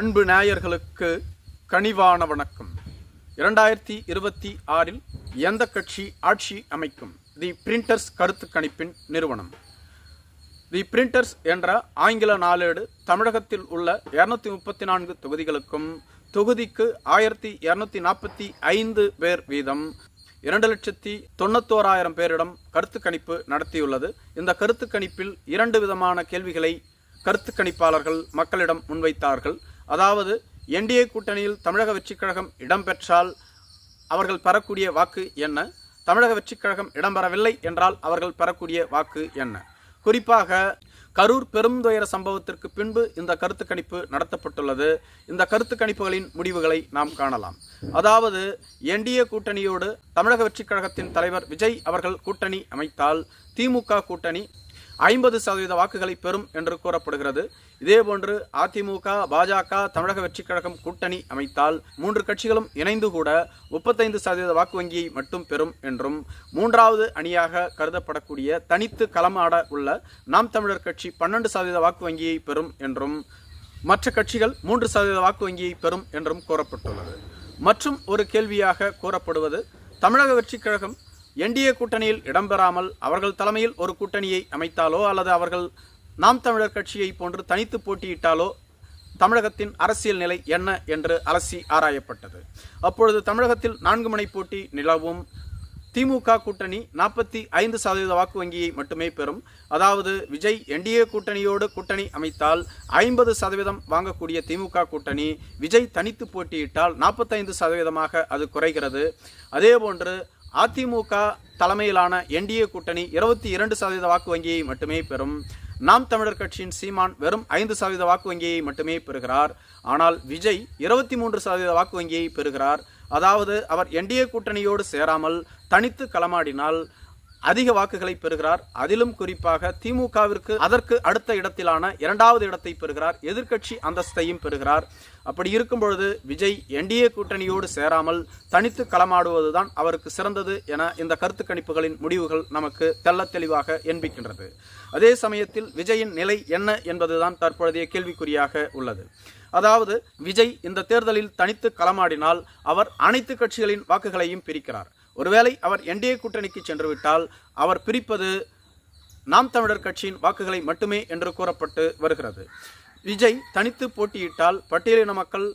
அன்பு நேயர்களுக்கு கனிவான வணக்கம். இரண்டாயிரத்தி இருபத்தி ஆறில் எந்த கட்சி ஆட்சி அமைக்கும்? தி பிரிண்டர்ஸ் கருத்து கணிப்பின் நிறுவனம். தி பிரிண்டர்ஸ் என்ற ஆங்கில நாளேடு தமிழகத்தில் உள்ள இரநூத்தி முப்பத்தி நான்கு தொகுதிகளுக்கும் தொகுதிக்கு ஆயிரத்தி இரநூத்தி நாற்பத்தி ஐந்து பேர் வீதம் இரண்டு லட்சத்தி தொண்ணூத்தோராயிரம் பேரிடம் கருத்து கணிப்பு நடத்தியுள்ளது. இந்த கருத்து கணிப்பில் இரண்டு விதமான கேள்விகளை கருத்து கணிப்பாளர்கள் மக்களிடம் முன்வைத்தார்கள். அதாவது என்டிஏ கூட்டணியில் தமிழக வெற்றிக் கழகம் இடம்பெற்றால் அவர்கள் பெறக்கூடிய வாக்கு என்ன? தமிழக வெற்றிக் கழகம் இடம்பெறவில்லை என்றால் அவர்கள் பெறக்கூடிய வாக்கு என்ன? குறிப்பாக கரூர் பெருந்துயர சம்பவத்திற்கு பின்பு இந்த கருத்து கணிப்பு நடத்தப்பட்டுள்ளது. இந்த கருத்து கணிப்புகளின் முடிவுகளை நாம் காணலாம். அதாவது என்டிஏ கூட்டணியோடு தமிழக வெற்றிக் கழகத்தின் தலைவர் விஜய் அவர்கள் கூட்டணி அமைத்தால் திமுக கூட்டணி ஐம்பது சதவீத வாக்குகளை பெறும் என்று கூறப்படுகிறது. இதேபோன்று அதிமுக பாஜக தமிழக வெற்றிக் கழகம் கூட்டணி அமைத்தால் மூன்று கட்சிகளும் இணைந்து கூட முப்பத்தைந்து சதவீத வாக்கு வங்கியை மட்டும் பெறும் என்றும் மூன்றாவது அணியாக கருதப்படக்கூடிய தனித்து களமாட உள்ள நாம் தமிழர் கட்சி பன்னெண்டு சதவீத வாக்கு வங்கியை பெறும் என்றும் மற்ற கட்சிகள் மூன்று சதவீத வாக்கு வங்கியை பெறும் என்றும் கூறப்பட்டுள்ளது. மற்றும் ஒரு கேள்வியாக கூறப்படுவது தமிழக வெற்றிக் கழகம் என்டிஏ கூட்டணியில் இடம்பெறாமல் அவர்கள் தலைமையில் ஒரு கூட்டணியை அமைத்தாலோ அல்லது அவர்கள் நாம் தமிழர் கட்சியை போன்று தனித்து போட்டியிட்டாலோ தமிழகத்தின் அரசியல் நிலை என்ன என்று அலசி ஆராயப்பட்டது. அப்பொழுது தமிழகத்தில் நான்கு முனை போட்டி நிலவும். திமுக கூட்டணி நாற்பத்தி ஐந்து சதவீத வாக்கு வங்கியை மட்டுமே பெறும். அதாவது விஜய் என்டிஏ கூட்டணியோடு கூட்டணி அமைத்தால் ஐம்பது சதவீதம் வாங்கக்கூடிய திமுக கூட்டணி விஜய் தனித்து போட்டியிட்டால் நாற்பத்தைந்து சதவீதமாக அது குறைகிறது. அதேபோன்று அதிமுக தலைமையிலான என்டிஏ கூட்டணி இருபத்தி இரண்டு சதவீத வாக்கு வங்கியை மட்டுமே பெறும். நாம் தமிழர் கட்சியின் சீமான் வெறும் ஐந்து சதவீத வாக்கு வங்கியை மட்டுமே பெறுகிறார். ஆனால் விஜய் இருபத்தி மூன்று சதவீத வாக்கு வங்கியை பெறுகிறார். அதாவது அவர் என்டிஏ கூட்டணியோடு சேராமல் தனித்து களமாடினால் அதிக வாக்குகளை பெறுகிறார். அதிலும் குறிப்பாக திமுகவிற்கு அதற்கு அடுத்த இடத்திலான இரண்டாவது இடத்தை பெறுகிறார். எதிர்க்கட்சி அந்தஸ்தையும் பெறுகிறார். அப்படி இருக்கும் பொழுது விஜய் என்டிஏ கூட்டணியோடு சேராமல் தனித்து களமாடுவதுதான் அவருக்கு சிறந்தது என இந்த கருத்து கணிப்புகளின் முடிவுகள் நமக்கு தெள்ளத் தெளிவாக எண்பிக்கின்றது. அதே சமயத்தில் விஜயின் நிலை என்ன என்பதுதான் தற்பொழுதைய கேள்விக்குறியாக உள்ளது. அதாவது விஜய் இந்த தேர்தலில் தனித்து களமாடினால் அவர் அனைத்து கட்சிகளின் வாக்குகளையும் பிரிக்கிறார். ஒருவேளை அவர் என்டிஏ கூட்டணிக்கு சென்றுவிட்டால் அவர் பிரிப்பது நாம் தமிழர் கட்சியின் வாக்குகளை மட்டுமே என்று கூறப்பட்டு வருகிறது. விஜய் தனித்து போட்டியிட்டால் பட்டியலின மக்கள்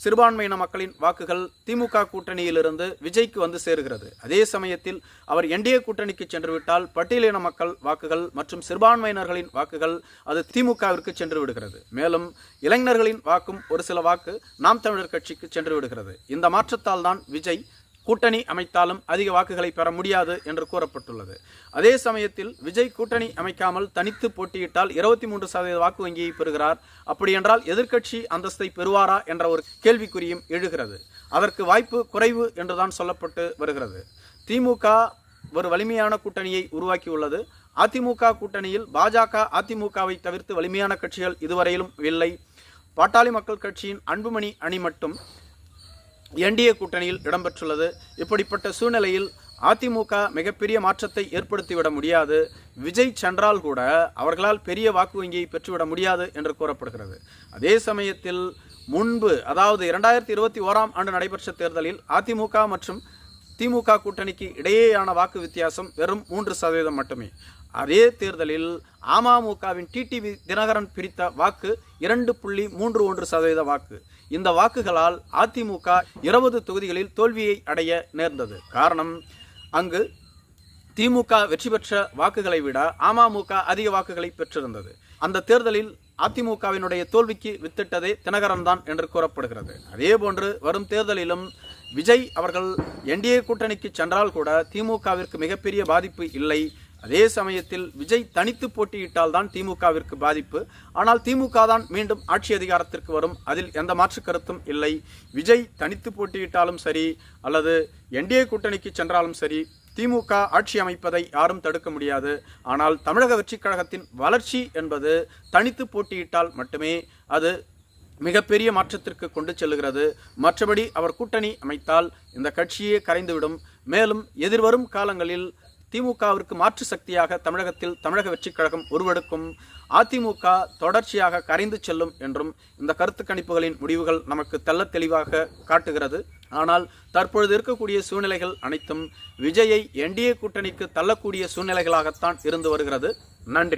சிறுபான்மையின மக்களின் வாக்குகள் திமுக கூட்டணியிலிருந்து விஜய்க்கு வந்து சேருகிறது. அதே சமயத்தில் அவர் என்டிஏ கூட்டணிக்கு சென்றுவிட்டால் பட்டியலின மக்கள் வாக்குகள் மற்றும் சிறுபான்மையினர்களின் வாக்குகள் அது திமுகவிற்கு சென்று விடுகிறது. மேலும் இளைஞர்களின் வாக்கும் ஒரு சில வாக்கு நாம் தமிழர் கட்சிக்கு சென்று விடுகிறது. இந்த மாற்றத்தால் தான் விஜய் கூட்டணி அமைத்தாலும் அதிக வாக்குகளை பெற முடியாது என்று கூறப்பட்டுள்ளது. அதே சமயத்தில் விஜய் கூட்டணி அமைக்காமல் தனித்து போட்டியிட்டால் இருபத்தி மூன்று சதவீத வாக்கு வங்கியை பெறுகிறார். அப்படியென்றால் எதிர்க்கட்சி அந்தஸ்தை பெறுவாரா என்ற ஒரு கேள்விக்குறியும் எழுகிறது. அதற்கு வாய்ப்பு குறைவு என்றுதான் சொல்லப்பட்டு வருகிறது. திமுக ஒரு வலிமையான கூட்டணியை உருவாக்கியுள்ளது. அதிமுக கூட்டணியில் பாஜக அதிமுகவை தவிர்த்து வலிமையான கட்சிகள் இதுவரையிலும் இல்லை. பாட்டாளி மக்கள் கட்சியின் அன்புமணி அணி மட்டும் என்டிஏ கூட்டணியில் இடம்பெற்றுள்ளது. இப்படிப்பட்ட சூழ்நிலையில் அதிமுக மிகப்பெரிய மாற்றத்தை ஏற்படுத்திவிட முடியாது. விஜய் சென்றால் கூட அவர்களால் பெரிய வாக்கு வங்கியை பெற்றுவிட முடியாது என்று கூறப்படுகிறது. அதே சமயத்தில் முன்பு அதாவது இரண்டாயிரத்தி இருபத்தி ஓராம் ஆண்டு நடைபெற்ற தேர்தலில் அதிமுக மற்றும் திமுக கூட்டணிக்கு இடையேயான வாக்கு வித்தியாசம் வெறும் மூன்று சதவீதம் மட்டுமே. அதே தேர்தலில் அமமுகவின் டிடிவி தினகரன் பிரித்த வாக்கு இரண்டு புள்ளி மூன்று ஒன்று சதவீத வாக்கு. இந்த வாக்குகளால் அதிமுக இருபது தொகுதிகளில் தோல்வியை அடைய நேர்ந்தது. காரணம் அங்கு திமுக வெற்றி பெற்ற வாக்குகளை விட அமமுக அதிக வாக்குகளை பெற்றிருந்தது. அந்த தேர்தலில் அதிமுகவினுடைய தோல்விக்கு வித்திட்டதே தினகரன் தான் என்று கூறப்படுகிறது. அதே போன்று வரும் தேர்தலிலும் விஜய் அவர்கள் என்டிஏ கூட்டணிக்கு சென்றால் கூட திமுகவிற்கு மிகப்பெரிய பாதிப்பு இல்லை. அதே சமயத்தில் விஜய் தனித்து போட்டியிட்டால் தான் திமுகவிற்கு பாதிப்பு. ஆனால் திமுக தான் மீண்டும் ஆட்சி அதிகாரத்திற்கு வரும். அதில் எந்த மாற்று கருத்தும் இல்லை. விஜய் தனித்து போட்டியிட்டாலும் சரி அல்லது என்டிஏ கூட்டணிக்கு சென்றாலும் சரி திமுக ஆட்சி அமைப்பதை யாரும் தடுக்க முடியாது. ஆனால் தமிழக வெற்றிக் கழகத்தின் வளர்ச்சி என்பது தனித்து போட்டியிட்டால் மட்டுமே அது மிகப்பெரிய மாற்றத்திற்கு கொண்டு செல்லுகிறது. மற்றபடி அவர் கூட்டணி அமைத்தால் இந்த கட்சியே கரைந்துவிடும். மேலும் எதிர்வரும் காலங்களில் திமுகவிற்கு மாற்று சக்தியாக தமிழகத்தில் தமிழக வெற்றிக் கழகம் உருவெடுக்கும். அதிமுக தொடர்ச்சியாக கரைந்து செல்லும் என்றும் இந்த கருத்து கணிப்புகளின் முடிவுகள் நமக்கு தெள்ளத் தெளிவாக காட்டுகிறது. ஆனால் தற்பொழுது இருக்கக்கூடிய சூழ்நிலைகள் அனைத்தும் விஜயை என்டிஏ கூட்டணிக்கு தள்ளக்கூடிய சூழ்நிலைகளாகத்தான் இருந்து வருகிறது. நன்றி.